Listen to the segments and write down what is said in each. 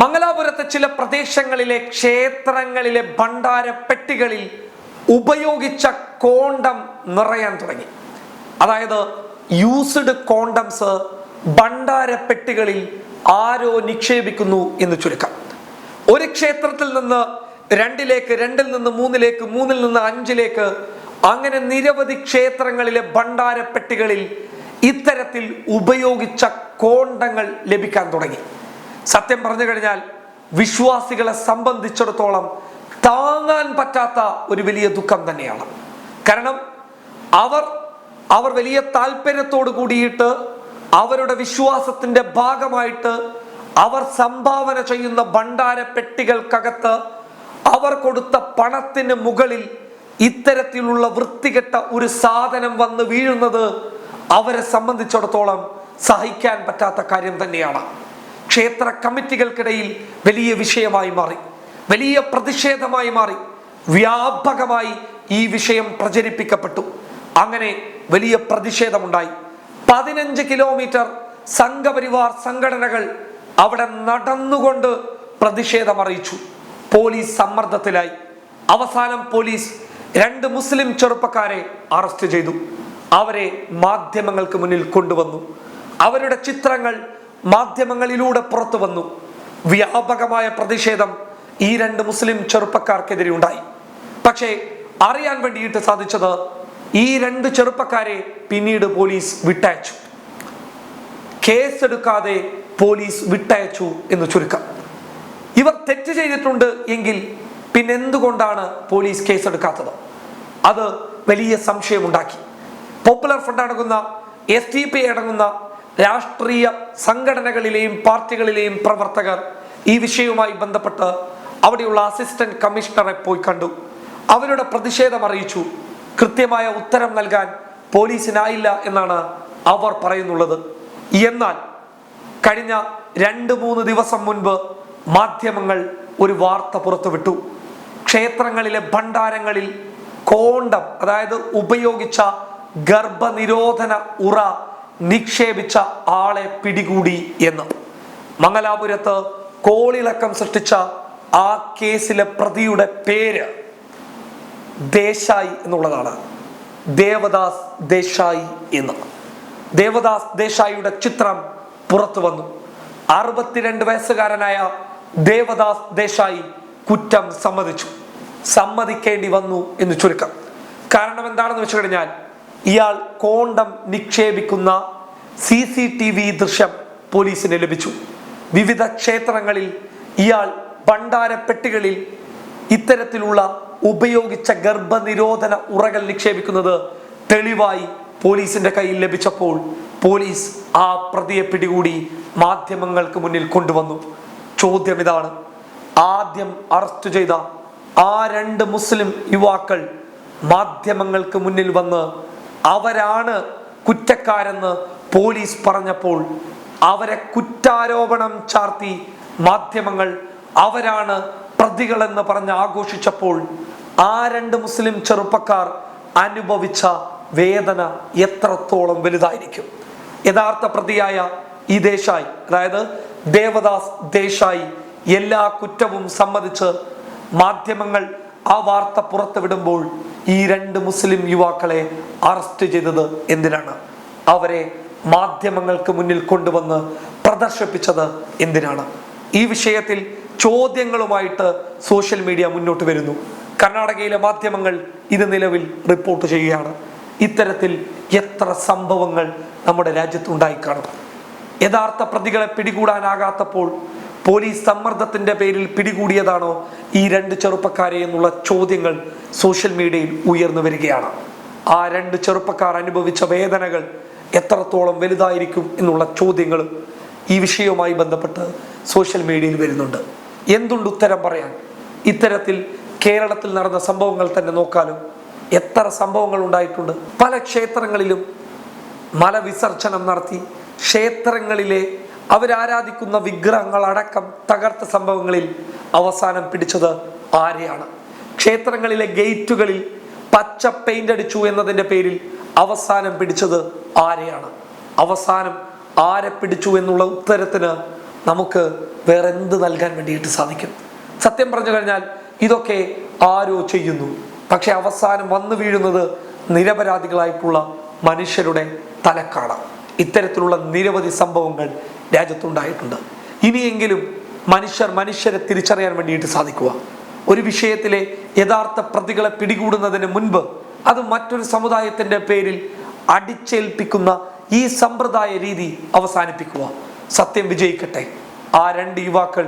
മംഗലാപുരത്തെ ചില പ്രദേശങ്ങളിലെ ക്ഷേത്രങ്ങളിലെ ഭണ്ഡാര പെട്ടികളിൽ ഉപയോഗിച്ച കോണ്ടം നിറയാൻ തുടങ്ങി. അതായത് യൂസ്ഡ് കോണ്ടംസ് ഭണ്ഡാര പെട്ടികളിൽ ആരോ നിക്ഷേപിക്കുന്നു എന്ന് ചുരുക്കം. ഒരു ക്ഷേത്രത്തിൽ നിന്ന് രണ്ടിലേക്ക് രണ്ടിൽ നിന്ന് മൂന്നിലേക്ക് മൂന്നിൽ നിന്ന് അഞ്ചിലേക്ക് അങ്ങനെ നിരവധി ക്ഷേത്രങ്ങളിലെ ഭണ്ഡാര പെട്ടികളിൽ ഇത്തരത്തിൽ ഉപയോഗിച്ച കോണ്ടങ്ങൾ ലഭിക്കാൻ തുടങ്ങി. സത്യം പറഞ്ഞു കഴിഞ്ഞാൽ വിശ്വാസികളെ സംബന്ധിച്ചിടത്തോളം താങ്ങാൻ പറ്റാത്ത ഒരു വലിയ ദുഃഖം തന്നെയാണ്. കാരണം അവർ അവർ വലിയ താല്പര്യത്തോട് കൂടിയിട്ട് അവരുടെ വിശ്വാസത്തിന്റെ ഭാഗമായിട്ട് അവർ സംഭാവന ചെയ്യുന്ന ഭണ്ഡാര പെട്ടികൾക്കകത്ത് അവർ കൊടുത്ത പണത്തിന് മുകളിൽ ഇത്തരത്തിലുള്ള വൃത്തികെട്ട ഒരു സാധനം വന്ന് വീഴുന്നത് അവരെ സംബന്ധിച്ചിടത്തോളം സഹിക്കാൻ പറ്റാത്ത കാര്യം തന്നെയാണ്. ക്ഷേത്ര കമ്മിറ്റികൾക്കിടയിൽ വലിയ വിഷയമായി മാറി വലിയ പ്രതിഷേധമായി മാറി വ്യാപകമായി ഈ വിഷയം പ്രചരിപ്പിക്കപ്പെട്ടു. അങ്ങനെ വലിയ പ്രതിഷേധമുണ്ടായി. പതിനഞ്ച് കിലോമീറ്റർ സംഘപരിവാർ സംഘടനകൾ അവിടെ നടന്നുകൊണ്ട് പ്രതിഷേധം അറിയിച്ചു പോലീസ് സമ്മർദ്ദത്തിലായി. അവസാനം പോലീസ് രണ്ട് മുസ്ലിം ചെറുപ്പക്കാരെ അറസ്റ്റ് ചെയ്തു. അവരെ മാധ്യമങ്ങൾക്ക് മുന്നിൽ കൊണ്ടുവന്നു. അവരുടെ ചിത്രങ്ങൾ മാധ്യമങ്ങളിലൂടെ പുറത്തു വന്നു. വ്യാപകമായ പ്രതിഷേധം ഈ രണ്ട് മുസ്ലിം ചെറുപ്പക്കാർക്കെതിരെ ഉണ്ടായി പക്ഷേ അറിയാൻ വേണ്ടിയിട്ട് സാധിച്ചത് ഈ രണ്ട് ചെറുപ്പക്കാരെ പിന്നീട് പോലീസ് വിട്ടയച്ചു. കേസെടുക്കാതെ പോലീസ് വിട്ടയച്ചു എന്ന് ചുരുക്കം. ഇവർ തെറ്റ് ചെയ്തിട്ടുണ്ട് എങ്കിൽ പിന്നെ എന്തുകൊണ്ടാണ് പോലീസ് കേസെടുക്കാത്തത്? അത് വലിയ സംശയമുണ്ടാക്കി. പോപ്പുലർ ഫ്രണ്ട് അടങ്ങുന്ന എസ് ടി പി അടങ്ങുന്ന രാഷ്ട്രീയ സംഘടനകളിലെയും പാർട്ടികളിലെയും പ്രവർത്തകർ ഈ വിഷയവുമായി ബന്ധപ്പെട്ട് അവിടെയുള്ള അസിസ്റ്റന്റ് കമ്മീഷണറെ പോയി കണ്ടു. അവരുടെ പ്രതിഷേധം അറിയിച്ചു. കൃത്യമായ ഉത്തരം നൽകാൻ പോലീസിനായില്ല എന്നാണ് അവർ പറയുന്നുള്ളത്. എന്നാൽ കഴിഞ്ഞ രണ്ട് മൂന്ന് ദിവസം മുൻപ് മാധ്യമങ്ങൾ ഒരു വാർത്ത പുറത്തുവിട്ടു. ക്ഷേത്രങ്ങളിലെ ഭണ്ഡാരങ്ങളിൽ കോണ്ടം അതായത് ഉപയോഗിച്ച ഗർഭനിരോധന ഉറ നിക്ഷേപിച്ച ആളെ പിടികൂടി എന്ന്. മംഗലാപുരത്ത് കോളിളക്കം സൃഷ്ടിച്ച ആ കേസിലെ പ്രതിയുടെ പേര് ദേശായി എന്നുള്ളതാണ്. ദേവദാസ് ദേശായി എന്ന്. ദേവദാസ് ദേശായിയുടെ ചിത്രം പുറത്തു വന്നു. അറുപത്തിരണ്ട് വയസ്സുകാരനായ ദേവദാസ് ദേശായി കുറ്റം സമ്മതിച്ചു. സമ്മതിക്കേണ്ടി വന്നു എന്ന് ചുരുക്കം. കാരണം എന്താണെന്ന് വെച്ചു കഴിഞ്ഞാൽ ഇയാൾ കോണ്ടം നിക്ഷേപിക്കുന്ന സി സി ടി വി ദൃശ്യം പോലീസിന് ലഭിച്ചു. വിവിധ ക്ഷേത്രങ്ങളിൽ ഇയാൾ ഭണ്ഡാരപ്പെട്ടികളിൽ ഇത്തരത്തിലുള്ള ഉപയോഗിച്ച ഗർഭനിരോധന ഉറകൾ നിക്ഷേപിക്കുന്നത് തെളിവായി പോലീസിന്റെ കയ്യിൽ ലഭിച്ചപ്പോൾ പോലീസ് ആ പ്രതിയെ പിടികൂടി മാധ്യമങ്ങൾക്ക് മുന്നിൽ കൊണ്ടുവന്നു. ചോദ്യം ഇതാണ്. ആദ്യം അറസ്റ്റ് ചെയ്ത ആ രണ്ട് മുസ്ലിം യുവാക്കൾ മാധ്യമങ്ങൾക്ക് മുന്നിൽ വന്ന് അവരാണ് കുറ്റക്കാരെന്ന് പോലീസ് പറഞ്ഞപ്പോൾ അവരെ കുറ്റാരോപണം ചാർത്തി മാധ്യമങ്ങൾ അവരാണ് പ്രതികളെന്ന് പറഞ്ഞ് ആഘോഷിച്ചപ്പോൾ ആ രണ്ട് മുസ്ലിം ചെറുപ്പക്കാർ അനുഭവിച്ച വേദന എത്രത്തോളം വലുതായിരിക്കും? യഥാർത്ഥ പ്രതിയായ ഈ ദേശായി അതായത് ദേവദാസ് ദേശായി എല്ലാ കുറ്റവും സമ്മതിച്ച് മാധ്യമങ്ങൾ ആ വാർത്ത പുറത്തുവിടുമ്പോൾ ഈ രണ്ട് മുസ്ലിം യുവാക്കളെ അറസ്റ്റ് ചെയ്തത് എന്തിനാണ്? അവരെ മാധ്യമങ്ങൾക്ക് മുന്നിൽ കൊണ്ടുവന്ന് പ്രദർശിപ്പിച്ചത് എന്തിനാണ്? ഈ വിഷയത്തിൽ ചോദ്യങ്ങളുമായിട്ട് സോഷ്യൽ മീഡിയ മുന്നോട്ട് വരുന്നു. കർണാടകയിലെ മാധ്യമങ്ങൾ ഇത് നിലവിൽ റിപ്പോർട്ട് ചെയ്യുകയാണ്. ഇത്തരത്തിൽ എത്ര സംഭവങ്ങൾ നമ്മുടെ രാജ്യത്ത് ഉണ്ടായിക്കാണും. യഥാർത്ഥ പ്രതികളെ പിടികൂടാനാകാത്തപ്പോൾ പോലീസ് സമ്മർദ്ദത്തിന്റെ പേരിൽ പിടികൂടിയതാണോ ഈ രണ്ട് ചെറുപ്പക്കാരെ എന്നുള്ള ചോദ്യങ്ങൾ സോഷ്യൽ മീഡിയയിൽ ഉയർന്നു വരികയാണ്. ആ രണ്ട് ചെറുപ്പക്കാർ അനുഭവിച്ച വേദനകൾ എത്രത്തോളം വലുതായിരിക്കും എന്നുള്ള ചോദ്യങ്ങൾ ഈ വിഷയവുമായി ബന്ധപ്പെട്ട് സോഷ്യൽ മീഡിയയിൽ വരുന്നുണ്ട്. എന്തുണ്ട് ഉത്തരം പറയാൻ? ഇത്തരത്തിൽ കേരളത്തിൽ നടന്ന സംഭവങ്ങൾ തന്നെ നോക്കാനും എത്ര സംഭവങ്ങൾ ഉണ്ടായിട്ടുണ്ട്? പല ക്ഷേത്രങ്ങളിലും മലവിസർജനം നടത്തി ക്ഷേത്രങ്ങളിലെ അവരാരാധിക്കുന്ന വിഗ്രഹങ്ങൾ അടക്കം തകർത്ത സംഭവങ്ങളിൽ അവസാനം പിടിച്ചത് ആരെയാണ്? ക്ഷേത്രങ്ങളിലെ ഗേറ്റുകളിൽ പച്ച പെയിന്റ് അടിച്ചു എന്നതിന്റെ പേരിൽ അവസാനം പിടിച്ചത് ആരെയാണ്? അവസാനം ആരെ പിടിച്ചു എന്നുള്ള ഉത്തരത്തിന് നമുക്ക് വേറെ എന്ത് നൽകാൻ വേണ്ടിയിട്ട് സാധിക്കും? സത്യം പറഞ്ഞു കഴിഞ്ഞാൽ ഇതൊക്കെ ആരോ ചെയ്യുന്നു. പക്ഷെ അവസാനം വന്നു വീഴുന്നത് നിരപരാധികളായിട്ടുള്ള മനുഷ്യരുടെ തലക്കാണ്. ഇത്തരത്തിലുള്ള നിരവധി സംഭവങ്ങൾ രാജ്യത്തുണ്ടായിട്ടുണ്ട്. ഇനിയെങ്കിലും മനുഷ്യർ മനുഷ്യരെ തിരിച്ചറിയാൻ വേണ്ടിയിട്ട് സാധിക്കുക. ഒരു വിഷയത്തിലെ യഥാർത്ഥ പ്രതികളെ പിടികൂടുന്നതിന് മുൻപ് അത് മറ്റൊരു സമുദായത്തിന്റെ പേരിൽ അടിച്ചേൽപ്പിക്കുന്ന ഈ സമ്പ്രദായ രീതി അവസാനിപ്പിക്കുക. സത്യം വിജയിക്കട്ടെ. ആ രണ്ട് യുവാക്കൾ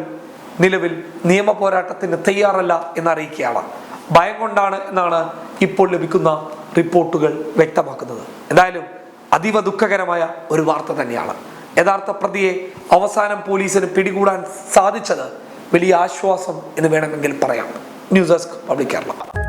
നിലവിൽ നിയമ പോരാട്ടത്തിന് തയ്യാറല്ല എന്നറിയിക്കുകയാണ്. ഭയം കൊണ്ടാണ് എന്നാണ് ഇപ്പോൾ ലഭിക്കുന്ന റിപ്പോർട്ടുകൾ വ്യക്തമാക്കുന്നത്. എന്തായാലും അതീവ ദുഃഖകരമായ ഒരു വാർത്ത തന്നെയാണ്. യഥാർത്ഥ പ്രതിയെ അവസാനം പോലീസിന് പിടികൂടാൻ സാധിച്ചത് വലിയ ആശ്വാസം എന്ന് വേണമെങ്കിൽ പറയാം. News desk public Kerala.